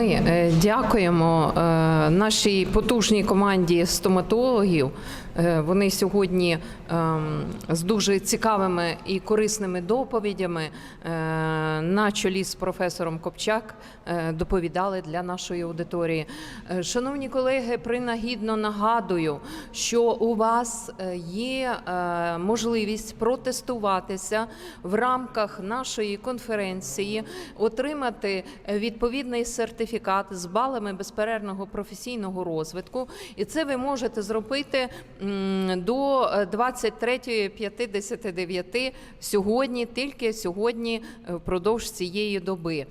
Ми е, дякуємо е, нашій потужній команді стоматологів. Е, Вони сьогодні ем, з дуже цікавими і корисними доповідями е, на чолі з професором Копчак е, доповідали для нашої аудиторії. Шановні колеги, принагідно нагадую, що у вас є можливість протестуватися в рамках нашої конференції, отримати відповідний сертифікат з балами безперервного професійного розвитку. І це ви можете зробити до е, 23.59 сьогодні, тільки сьогодні, е, впродовж цієї доби.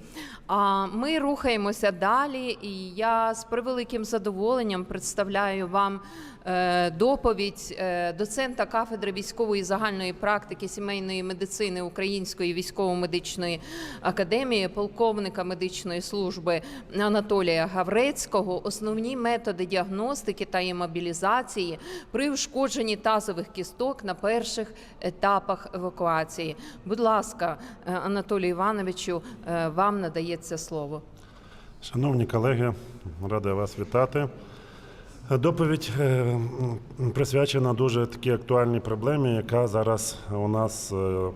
А ми рухаємося далі, і я з превеликим задоволенням представляю вам е, доповідь е, доцента кафедри військової загальної практики сімейної медицини Української військово-медичної академії, полковника медичної служби Анатолія Гаврецького, основні методи діагностики та імобілізації при ушкодженні тазових кісток на перших етапах евакуації. Будь ласка, е, Анатолію Івановичу, вам надається слово. Шановні колеги, радий вас вітати. Доповідь е, присвячена дуже такій актуальній проблемі, яка зараз у нас е, е,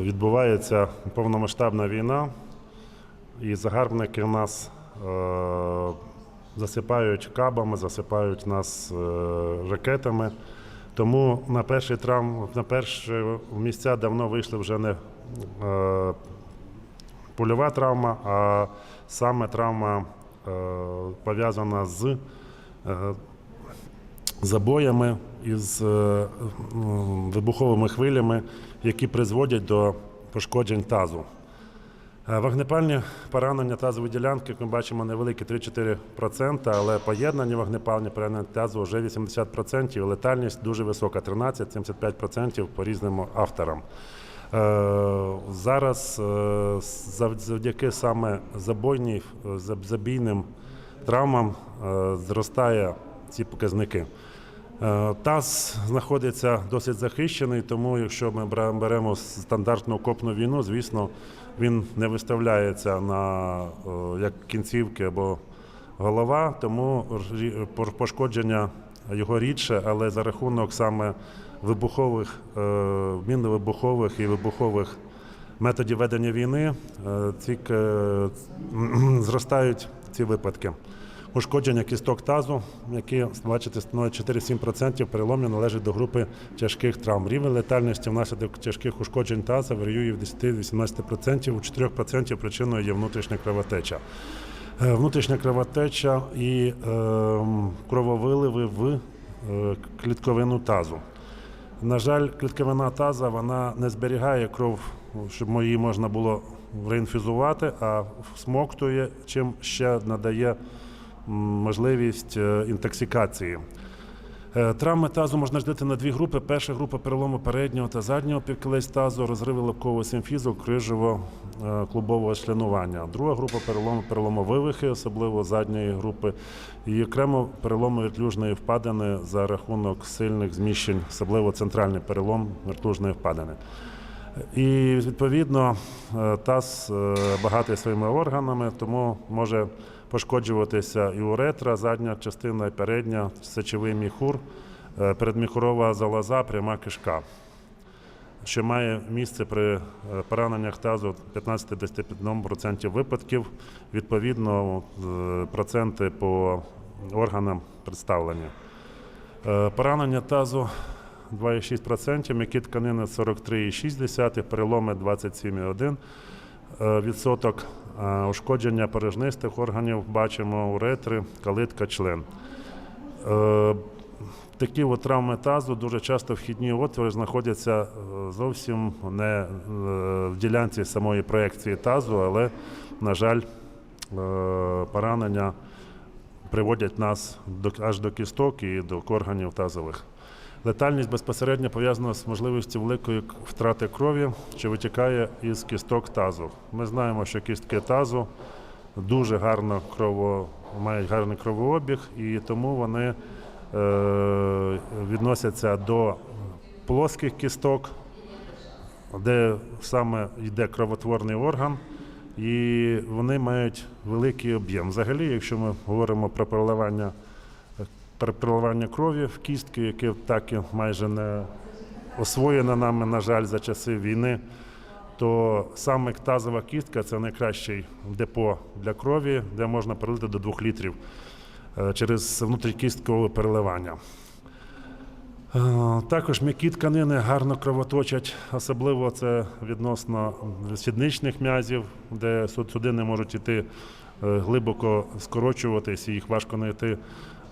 відбувається повномасштабна війна, і загарбники нас засипають кабами, засипають нас ракетами. Тому на перший травм, на перші місця давно вийшли вже не польова травма, а саме травма е, пов'язана з е, забоями із е, вибуховими хвилями, які призводять до пошкоджень тазу. Е, Вогнепальні поранення тазової ділянки, як ми бачимо, невеликі 3-4%, але поєднані вогнепальні поранення тазу вже 80%, і летальність дуже висока 13-75% по різним авторам. Е, Зараз е, завдяки саме забойній, е, забійним травмам зростає ці показники. Таз знаходиться досить захищений, тому якщо ми беремо стандартну окопну війну, звісно, він не виставляється на як кінцівки або голова, тому пошкодження його рідше, але за рахунок саме вибухових, е, мінно-вибухових і вибухових методів ведення війни е, ці к- зростають ці випадки. Ушкодження кісток тазу, які бачите, становить 4-7% переломів, належать до групи тяжких травм. Рівень летальності внаслідок тяжких ушкоджень таза варіює в 10-18%, у 4% причиною є внутрішня кровотеча. Е, Внутрішня кровотеча і е, крововиливи в е, клітковину тазу. На жаль, клітковина таза вона не зберігає кров, щоб її можна було реінфізувати, а смоктує, чим ще надає можливість е, інтоксикації. Е, Травми тазу можна ділити на дві групи. Перша група перелому переднього та заднього півкілець тазу, розриви лобкового симфізу, крижево е, клубового членування. Друга група перелому перелому вивихи, особливо задньої групи, і окремо перелому вертлюжної впадини за рахунок сильних зміщень, особливо центральний перелом вертлюжної впадини. І відповідно е, таз багатий своїми органами, тому може пошкоджуватися і уретра, задня частина, і передня, сечовий міхур, е, передміхурова залоза, пряма кишка, що має місце при е, пораненнях тазу 15-25% випадків. Відповідно, е, проценти по органам представлені. Е, Поранення тазу 2,6%, м'які тканини 43,6%, переломи 27,1%. Е, Відсоток е, ушкодження порожнистих органів бачимо уретри, калитка, член. Е, Такі от травми тазу дуже часто вхідні отвори знаходяться зовсім не в ділянці самої проекції тазу, але, на жаль, поранення приводять нас аж до кісток і до органів тазових. Летальність безпосередньо пов'язана з можливістю великої втрати крові, що витікає із кісток тазу. Ми знаємо, що кістки тазу дуже гарно крово, мають гарний кровообіг, і тому вони е, відносяться до плоских кісток, де саме йде кровотворний орган. і вони мають великий об'єм. Взагалі, якщо ми говоримо про переливання, про переливання крові в кістки, яке так і майже не освоєно нами, на жаль, за часи війни, то саме тазова кістка це найкращий депо для крові, де можна перелити до 2 літрів е, через внутрікісткове переливання. Е, Також м'які тканини гарно кровоточать, особливо це відносно сідничних м'язів, де суд- судини можуть іти е, глибоко скорочуватись і їх важко знайти.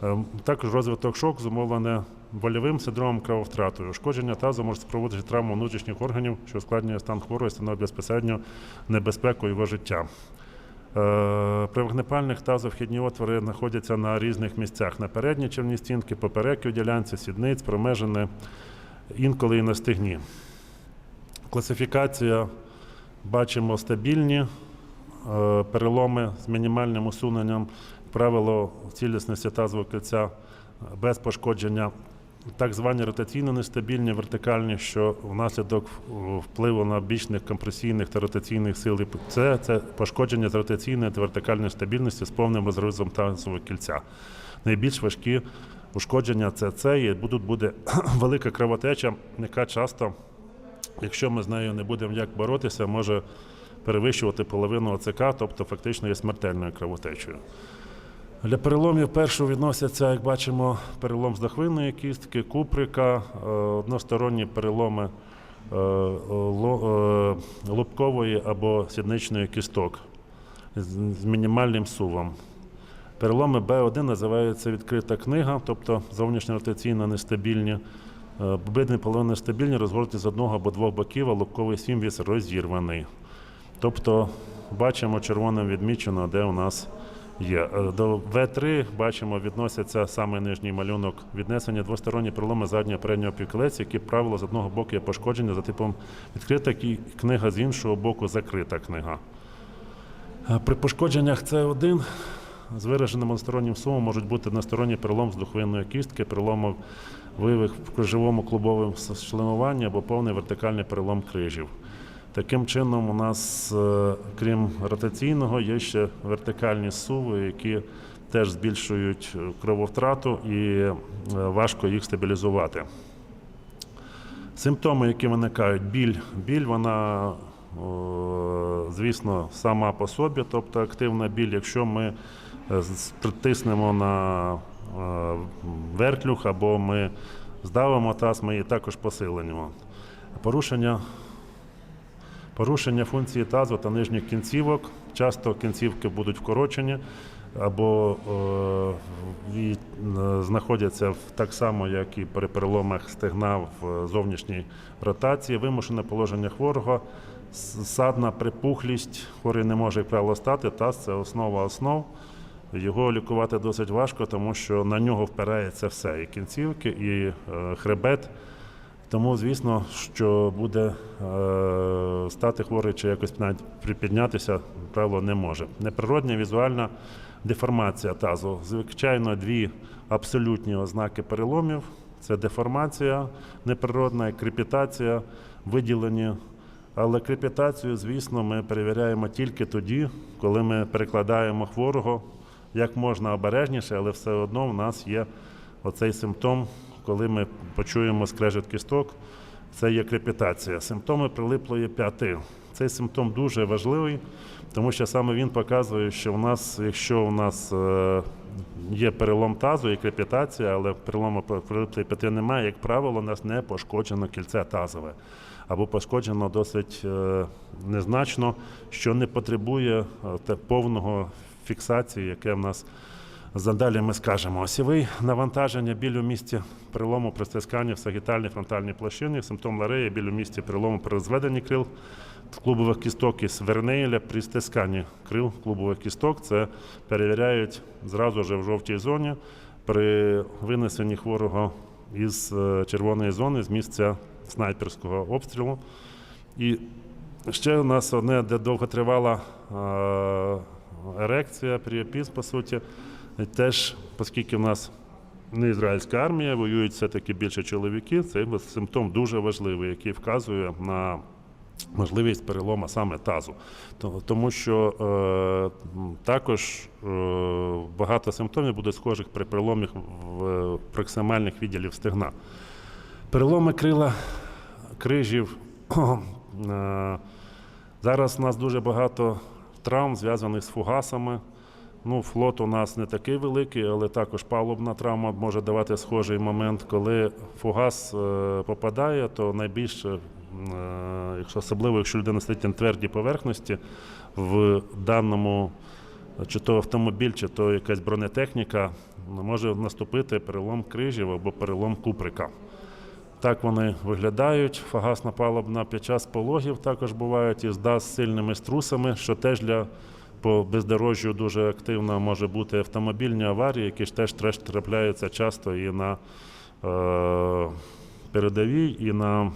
Е, Також розвиток шок зумовлене больовим синдромом крововтратою. Ушкодження тазу може спроводити травму внутрішніх органів, що ускладнює стан хворого і становить безпосередньо небезпеку його життя. Е, При вогнепальних тазовхідні отвори знаходяться на різних місцях: на передній червній стінки, поперекі у ділянці, сідниць, промежини, інколи і на стегні. Класифікація бачимо стабільні е, переломи з мінімальним усуненням, правило цілісності тазового кільця без пошкодження. Так звані ротаційно нестабільні, вертикальні, що внаслідок впливу на бічних компресійних та ротаційних сил. Це, це пошкодження з ротаційної та вертикальної стабільності з повним розрізом тазового кільця. Найбільш важкі ушкодження це це, і тут буде велика кровотеча, яка часто, якщо ми з нею не будемо як боротися, може перевищувати половину ОЦК, тобто фактично є смертельною кровотечею. Для переломів першого відносяться, як бачимо, перелом здохвинної кістки, куприка, е, односторонні переломи е, е, лобкової або сідничної кісток з мінімальним сувом. Переломи Б1 називаються відкрита книга, тобто зовнішньо ротаційно нестабільні. Обидві половини нестабільні, розгорнуті з одного або двох боків, а лобковий сімвіс розірваний. Тобто бачимо червоним відмічено, де у нас є. Е, До В3 бачимо, відносяться саме нижній малюнок віднесення двосторонні переломи заднього переднього півколець, які правило з одного боку є пошкоджені за типом відкрита книга, з іншого боку закрита книга. Е, При пошкодженнях С1 з вираженим одностороннім сумом можуть бути односторонній перелом з духовинної кістки, перелом вивих в крижовому клубовому членуванні або повний вертикальний перелом крижів. Таким чином, у нас, е, крім ротаційного, є ще вертикальні суви, які теж збільшують е, крововтрату і е, важко їх стабілізувати. Симптоми, які виникають, біль. Біль, вона, звісно, сама по собі, тобто активна біль. Якщо ми притиснемо на вертлюг або ми здавимо таз, ми її також посилимо. Порушення Порушення функції тазу та нижніх кінцівок. Часто кінцівки будуть вкорочені або е, і, е, знаходяться в, так само, як і при переломах стегна в зовнішній ротації. Вимушене положення хворого, садна припухлість, хворий не може, як правило, стати. Таз це основа основ. Його лікувати досить важко, тому що на нього впирається все: і кінцівки, і е, хребет. Тому, звісно, що буде е, стати хворий чи якось навіть припіднятися, правило, не може. Неприродня візуальна деформація тазу. Звичайно, дві абсолютні ознаки переломів: це деформація неприродна і крепітація, виділені. Але крепітацію, звісно, ми перевіряємо тільки тоді, коли ми перекладаємо хворого як можна обережніше, але все одно в нас є оцей симптом, коли ми почуємо скрежет кісток, це є крепітація. Симптоми прилиплої п'яти. Цей симптом дуже важливий, тому що саме він показує, що в нас, якщо у нас е, є перелом тазу і крепітація, але перелому прилиплої п'яти немає, як правило, у нас не пошкоджено кільце тазове або пошкоджено досить е, незначно, що не потребує е, повного фіксації, яке в нас Задалі ми скажемо осівий навантаження біль у місці перелому при стисканні в сагітальній фронтальній площині, симптом лареї, біль у місці перелому при розведенні крил клубових кісток і свернеїля при стисканні крил клубових кісток. Це перевіряють зразу ж в жовтій зоні при винесенні хворого із е, червоної зони з місця снайперського обстрілу. І ще у нас одне, де довготривала е, ерекція, пріопіз, по суті. Теж, оскільки в нас не ізраїльська армія, воюють все-таки більше чоловіки, цей симптом дуже важливий, який вказує на можливість перелома саме тазу. Тому що е, також е, багато симптомів буде схожих при переломі в проксимальних відділів стегна. Переломи крила крижів. е, Зараз у нас дуже багато травм, зв'язаних з фугасами. Ну, флот у нас не такий великий, але також палубна травма може давати схожий момент. Коли фугас е, попадає, то найбільше, е, якщо особливо, якщо людина сидить на твердій поверхності, в даному чи то автомобіль, чи то якась бронетехніка, може наступити перелом крижів або перелом куприка. Так вони виглядають. Фагасна палубна під час пологів також бувають ізда з сильними струсами, що теж для по бездорожжю дуже активно може бути автомобільні аварії, які ж теж трапляються часто і на е, передовій, і на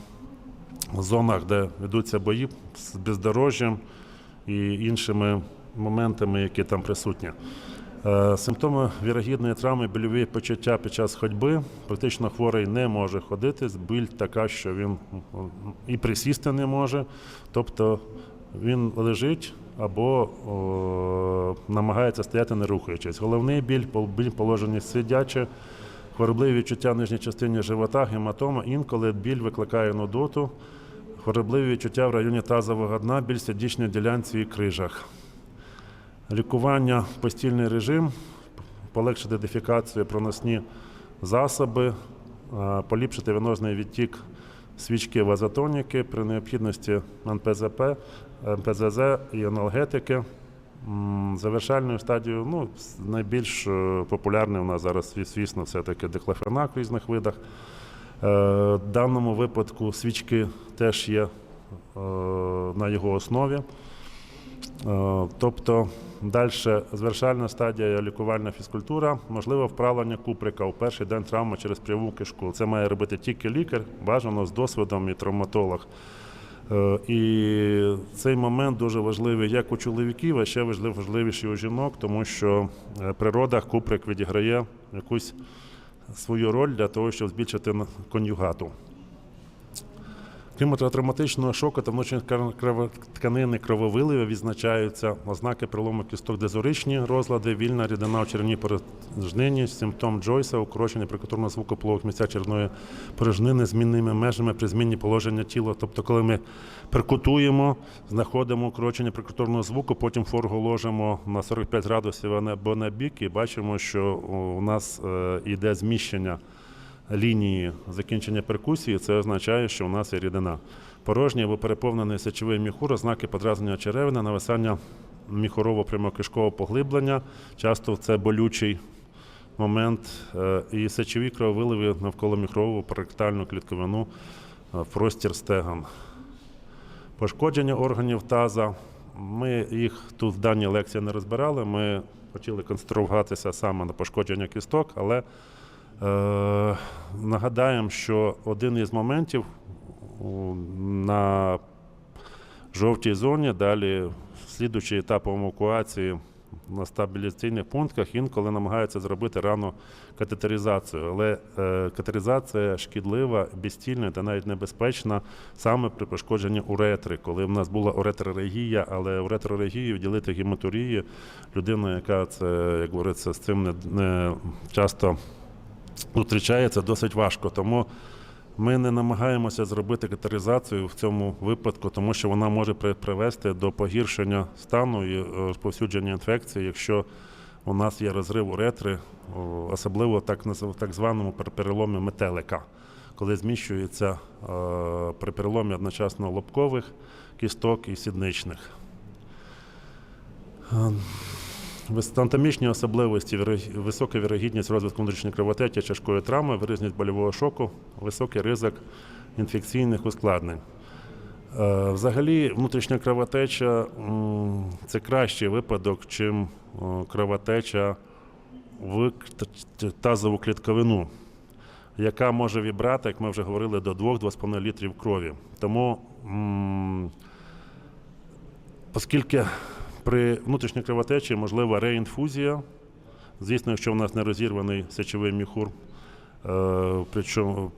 зонах, де ведуться бої з бездорожжям і іншими моментами, які там присутні. Е, Симптоми вірогідної травми, больові почуття під час ходьби. Практично хворий не може ходити. Біль така, що він і присісти не може. Тобто він лежить або о, намагається стояти не рухаючись. Головний біль, біль положення сидяче, хворобливі відчуття в нижній частині живота, гематома. Інколи біль викликає нудоту, хворобливі відчуття в районі тазового дна, біль в ділянці і крижах. Лікування, постільний режим, полегшити дефікацію, проносні засоби, поліпшити венозний відтік свічки вазотоніки при необхідності НПЗП, НПЗЗ і аналгетики. Завершальною стадією, ну, найбільш е, популярний у нас зараз, звісно, все-таки диклофенак в різних видах. Е, В даному випадку свічки теж є е, на його основі. Е, Тобто далі завершальна стадія лікувальна фізкультура, можливо, вправлення куприка у перший день травми через пряму кишку. Це має робити тільки лікар, бажано з досвідом і травматолог. Е, І цей момент дуже важливий як у чоловіків, а ще важливіший у жінок, тому що е, природа куприк відіграє якусь свою роль для того, щоб збільшити конюгату. Крім травматичного шоку та крово- тканини крововиливи відзначаються ознаки прилому кісток дезоричні розлади, вільна рідина у черевній порожнині, симптом Джойса, укорочення прикутурного звукополових місця черевної порожнини змінними межами при зміні положення тіла. Тобто, коли ми перкутуємо, знаходимо укорочення прикутурного звуку, потім форгу ложимо на 45 градусів або на бік і бачимо, що у нас е, йде зміщення лінії закінчення перкусії, це означає, що у нас є рідина. Порожній або переповнений сечовий міхур, ознаки подразнення черевини, нависання міхурово-прямокишкового поглиблення. Часто це болючий момент. е, І сечові крововиливи навколо міхурову паректальну клітковину е, в простір стегон. Пошкодження органів таза. Ми їх тут в даній лекції не розбирали. Ми хотіли концентруватися саме на пошкодження кісток, але Е, нагадаємо, що один із моментів на жовтій зоні, далі слідуючий етап евакуації на стабілізаційних пунктах інколи намагаються зробити рано катетеризацію. Але е, катетеризація шкідлива, безстільна та навіть небезпечна саме при пошкодженні уретри, коли в нас була уретрорегія, але уретрорегію відділити гематурії, людина, яка це, як говориться, з цим не часто зустрічається досить важко. Тому ми не намагаємося зробити катаризацію в цьому випадку, тому що вона може привести до погіршення стану і е, розповсюдження інфекції, якщо у нас є розрив уретри, особливо так, так званому пер- переломі метелика, коли зміщується е, при переломі одночасно лобкових кісток і сідничних. Е, Анатомічні особливості, висока вірогідність розвитку внутрішньої кровотечі, тяжкої травми, виразність больового шоку, високий ризик інфекційних ускладнень. Е, Взагалі, внутрішня кровотеча це кращий випадок, чим кровотеча в тазову клітковину, яка може вібрати, як ми вже говорили, до 2-2,5 літрів крові. Тому, оскільки при внутрішній кровотечі можлива реінфузія. Звісно, якщо в нас не розірваний сечовий міхур, е, причому,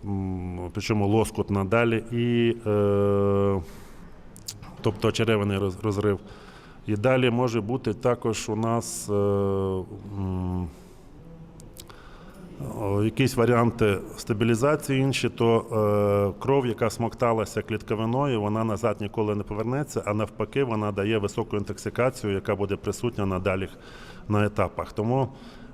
причому лоскут надалі. І е, тобто череваний розрив. І далі може бути також у нас е, якісь варіанти стабілізації інші, то е, кров, яка смокталася клітковиною, вона назад ніколи не повернеться, а навпаки, вона дає високу інтоксикацію, яка буде присутня надалі на етапах. Тому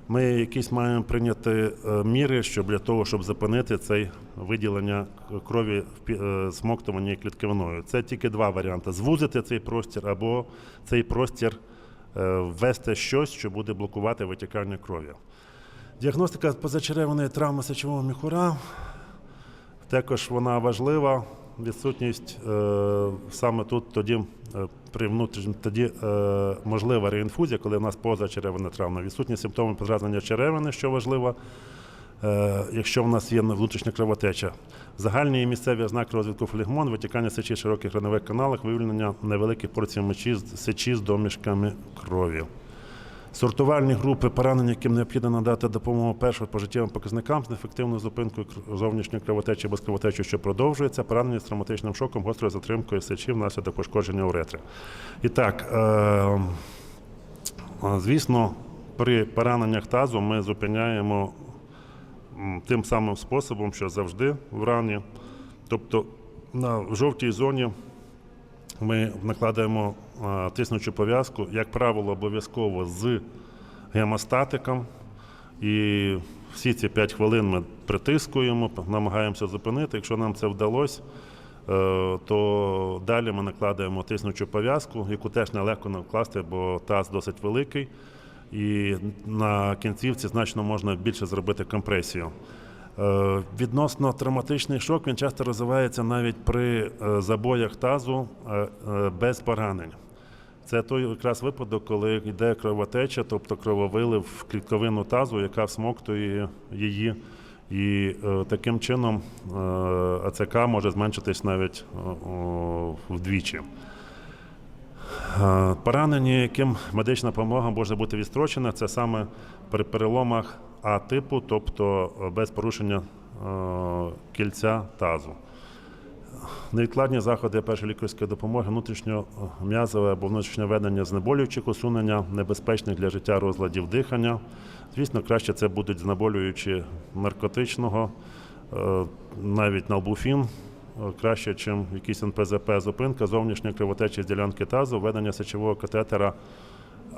ми якісь маємо прийняти е, міри, щоб для того, щоб зупинити це виділення крові в е, смоктування клітковиною. Це тільки два варіанти: звузити цей простір або цей простір ввести щось, що буде блокувати витікання крові. Діагностика позачеревної травми сечового міхура також вона важлива. Відсутність е, саме тут тоді е, при внутрішньому тоді е, можлива реінфузія, коли в нас позачеревина травма. Відсутність симптомів подразнення черевини, що важливо, якщо в нас є внутрішня кровотеча. Загальні і місцеві ознаки розвитку флегмон, витікання сечі в широких ранових каналах, виявлення невеликих порцій мочі з- сечі з домішками крові. Сортувальні групи поранень, яким необхідно надати допомогу першим пожиттєвим показникам з неефективною зупинкою зовнішньої кровотечі без кровотечі, що продовжується, поранення з травматичним шоком, гострою затримкою сечі внаслідок пошкодження уретри. І так, е- е, звісно, при пораненнях тазу ми зупиняємо тим самим способом, що завжди в рані. Тобто на жовтій зоні ми накладаємо тиснучу пов'язку, як правило, обов'язково з гемостатиком. І всі ці 5 хвилин ми притискуємо, намагаємося зупинити. Якщо нам це вдалося, е, то далі ми накладаємо тиснучу пов'язку, яку теж нелегко накласти, бо таз досить великий. І на кінцівці значно можна більше зробити компресію. Е, Відносно травматичний шок він часто розвивається навіть при е, забоях тазу е, без поранень. Це той якраз випадок, коли йде кровотеча, тобто крововилив в клітковину тазу, яка всмоктує її. І таким чином АЦК може зменшитись навіть вдвічі. Поранення, яким медична допомога може бути відстрочена, це саме при переломах А типу, тобто е, без порушення е, кільця тазу. Невідкладні заходи першої лікарської допомоги, внутрішньом'язове або внутрішнє ведення знеболюючих, усунення небезпечних для життя розладів дихання. Звісно, краще це будуть знеболюючі наркотичного, е, навіть налбуфін, е, краще, ніж якийсь НПЗП, зупинка, зовнішня кровотеча з ділянки тазу, введення сечового катетера.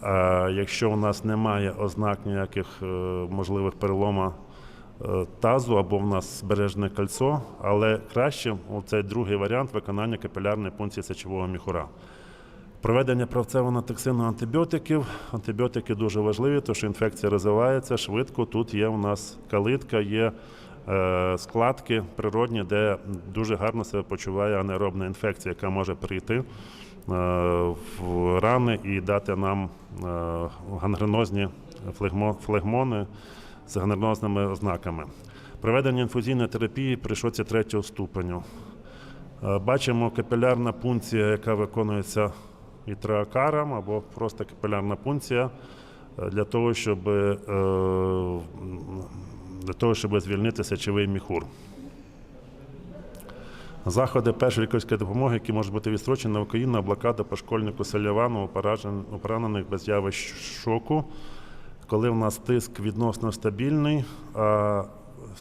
А якщо у нас немає ознак ніяких е, можливих перелома е, тазу або в нас збережне кольцо, але краще цей другий варіант виконання капілярної пункції сечового міхура. Проведення правцево-токсину антибіотиків. Антибіотики дуже важливі, тому що інфекція розвивається швидко. Тут є у нас калитка, є е, складки природні, де дуже гарно себе почуває анаеробна інфекція, яка може прийти в рани і дати нам е, гангренозні флегмони з гангренозними ознаками. Проведення інфузійної терапії при шоці третього ступеню. Е, Бачимо капілярна пункція, яка виконується ітракаром або просто капілярна пункція е, для того, щоб, е, для того, щоб звільнити сечовий міхур. Заходи першої лікарської допомоги, які можуть бути відстрочені навкоїнна блокада по школьнику Селівану, поранених без явищ шоку, коли в нас тиск відносно стабільний. А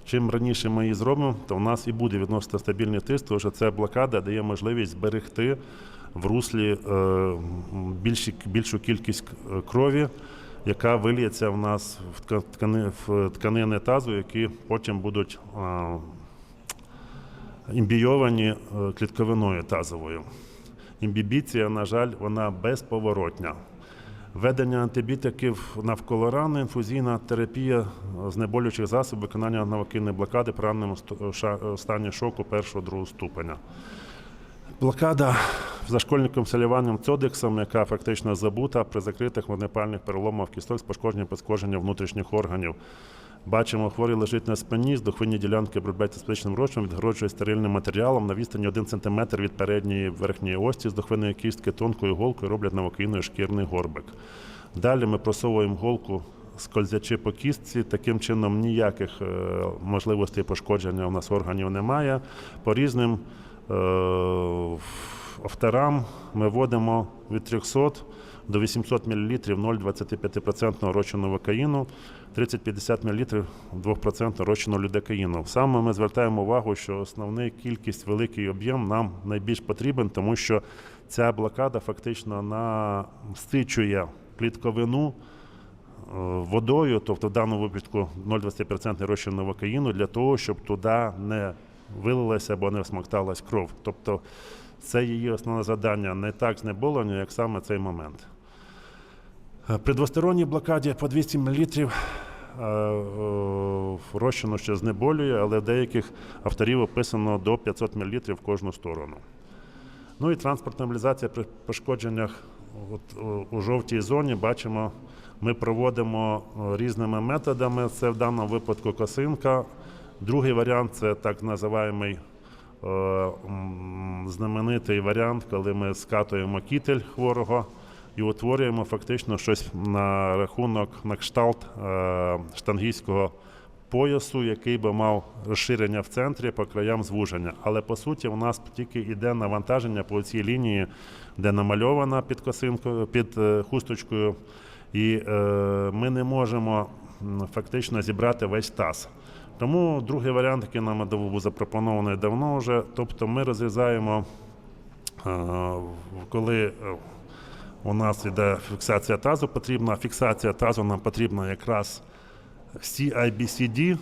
чим раніше ми її зробимо, то в нас і буде відносно стабільний тиск, тому що ця блокада дає можливість зберегти в руслі е, більшу кількість крові, яка виліється в нас в тка- в тканини тазу, які потім будуть імбійовані е, клітковиною тазовою. Імбібіція, на жаль, вона безповоротня. Введення антибіотиків навколо рани, інфузійна терапія знеболюючих засобів, виконання навокільної блокади при ранному стані шоку першого другого ступеня. Блокада за школьником Саліваном Цодексом, яка фактично забута при закритих вогнепальних переломах кісток з пошкодженням пошкодження внутрішніх органів. Бачимо, хворий лежить на спині, з дохвинні ділянки обробляється сплечним розчином, відгороджує стерильним матеріалом на відстані 1 см від передньої верхньої ості з дохвинної кістки тонкою голкою роблять навокійний шкірний горбик. Далі ми просовуємо голку, скользячи по кістці. Таким чином ніяких е, можливостей пошкодження у нас органів немає. По різним е, авторам ми вводимо від 300 до 800 мл 0,25% розчину каїну, 30-50 мл 2% розчину людекаїну. Саме ми звертаємо увагу, що основна кількість, великий об'єм нам найбільш потрібен, тому що ця блокада фактично настичує плітковину е, водою, тобто в даному випадку 0,20% розчин новокаїну, для того, щоб туди не вилилася або не всмокталась кров. Тобто це її основне завдання не так знеболення, як саме цей момент. Е, При двосторонній блокаді по 200 мл розчину ще знеболює, але деяких авторів описано до 500 мл в кожну сторону. Ну і транспортна мобілізація при пошкодженнях от, у жовтій зоні бачимо, ми проводимо різними методами. Це в даному випадку косинка. Другий варіант це так називаємий е, знаменитий варіант, коли ми скатуємо кітель хворого і утворюємо фактично щось на рахунок на кшталт е, штангійського поясу, який би мав розширення в центрі по краям звуження. Але по суті, у нас тільки йде навантаження по цій лінії, де намальована під косинкою, під е, хусточкою, і е, ми не можемо фактично зібрати весь таз. Тому другий варіант, який нам був запропонований давно вже, тобто ми розрізаємо, коли у нас йде фіксація тазу потрібна, фіксація тазу нам потрібна якраз CIBCD,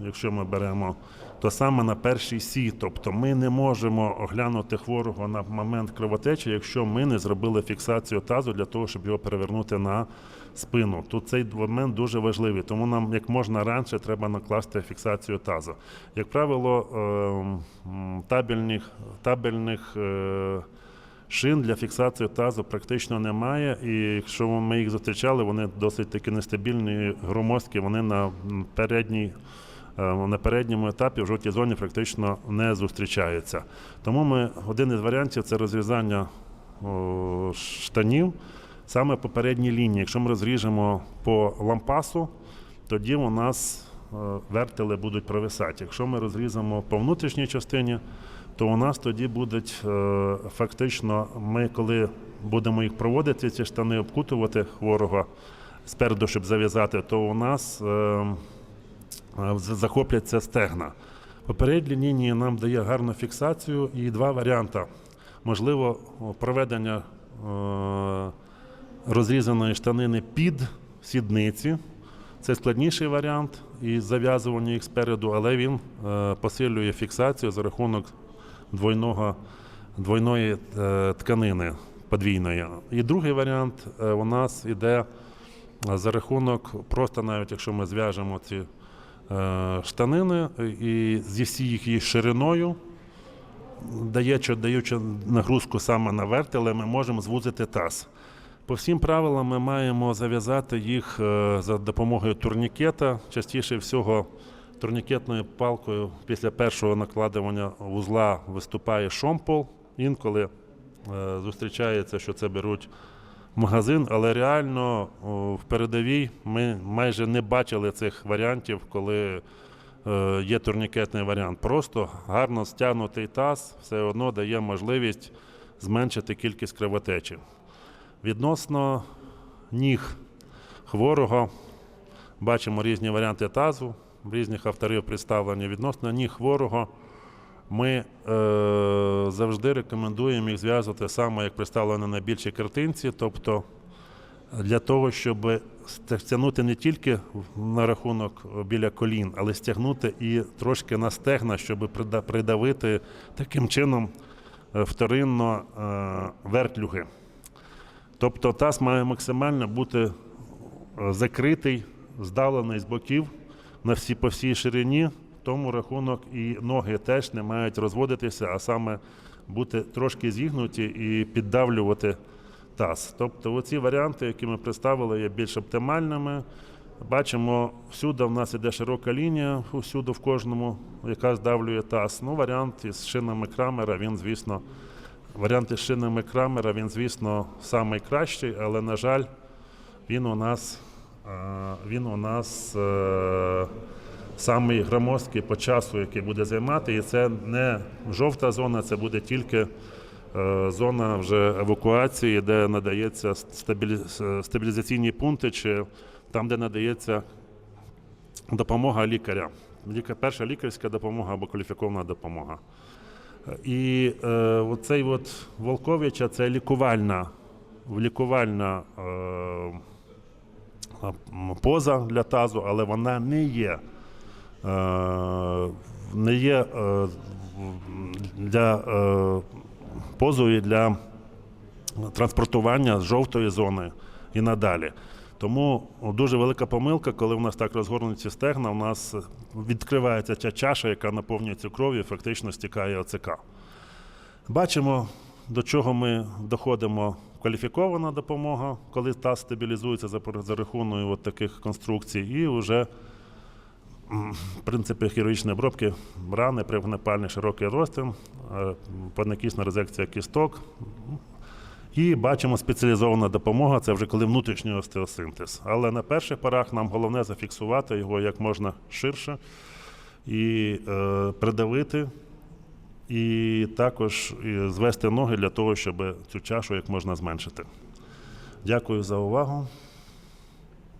якщо ми беремо, то саме на першій Сі. Тобто ми не можемо оглянути хворого на момент кровотечі, якщо ми не зробили фіксацію тазу для того, щоб його перевернути на спину. Тут цей момент дуже важливий, тому нам як можна раніше треба накласти фіксацію тазу. Як правило, ем, табельних, табельних е, Шин для фіксації тазу практично немає, і якщо ми їх зустрічали, вони досить таки нестабільні, громоздкі, вони на передній. е, На передньому етапі в жовтій зоні практично не зустрічаються. Тому ми один із варіантів це розрізання штанів саме по передній лінії. Якщо ми розріжемо по лампасу, тоді у нас е, вертели будуть провисати. Якщо ми розрізамо по внутрішній частині, то у нас тоді будуть е, фактично, ми коли будемо їх проводити, ці штани обкутувати хворого спереду, щоб зав'язати, то у нас е, е, захопляться стегна. Попередні лінії нам дає гарну фіксацію і два варіанти. Можливо, проведення розрізаної штанини під сідниці. Це складніший варіант і зав'язування їх спереду, але він посилює фіксацію за рахунок двойного, двойної е, тканини подвійної. І другий варіант е, у нас іде е, за рахунок, просто навіть якщо ми зв'яжемо ці штанини і зі всією шириною, даючи, даючи нагрузку саме на вертеле, ми можемо звузити таз. По всім правилам ми маємо зав'язати їх за допомогою турнікета. Частіше всього турнікетною палкою після першого накладування вузла виступає шомпол. Інколи е, зустрічається, що це беруть в магазин, але реально в передовій ми майже не бачили цих варіантів, коли е, є турнікетний варіант. Просто гарно стягнутий таз все одно дає можливість зменшити кількість кровотечі. Відносно ніг хворого бачимо різні варіанти тазу, різних авторів представлені. Відносно ніг хворого ми е, завжди рекомендуємо їх зв'язувати саме як представлено на більшій картинці, тобто для того, щоб стягнути не тільки на рахунок біля колін, але стягнути і трошки на стегна, щоб придавити таким чином е, вторинно е, вертлюги. Тобто таз має максимально бути е, закритий, здалений з боків на всі, по всій ширині, тому рахунок і ноги теж не мають розводитися, а саме бути трошки зігнуті і піддавлювати таз. Тобто оці варіанти, які ми представили, є більш оптимальними. Бачимо, всюди в нас іде широка лінія, всюди в кожному, яка здавлює таз. Ну, варіант із шинами Крамера, він, звісно, Варіант із шинами Крамера, він, звісно, найкращий, але, на жаль, він у нас, він у нас е, самий громоздкий по часу, який буде займати. І це не жовта зона, це буде тільки е, зона вже евакуації, де надається стабілізаційні пункти, чи там, де надається допомога лікаря. Перша лікарська допомога або кваліфікована допомога. І е, оцей от Волковича це лікувальна, лікувальна е, поза для тазу, але вона не є, е, не є е, для е, позою для транспортування з жовтої зони і надалі. Тому дуже велика помилка, коли в нас так розгорнуті стегна, у нас відкривається ця чаша, яка наповнюється кров'ю, і фактично стікає ОЦК. Бачимо, до чого ми доходимо. Кваліфікована допомога, коли таз стабілізується за, за рахунок от таких конструкцій, і вже в принципі хірургічної обробки рани, пригнепальний широкий розтин, е, поднакісна резекція кісток. І бачимо спеціалізована допомога, це вже коли внутрішній остеосинтез. Але на перших порах нам головне зафіксувати його як можна ширше і е, придавити, і також звести ноги для того, щоб цю чашу як можна зменшити. Дякую за увагу.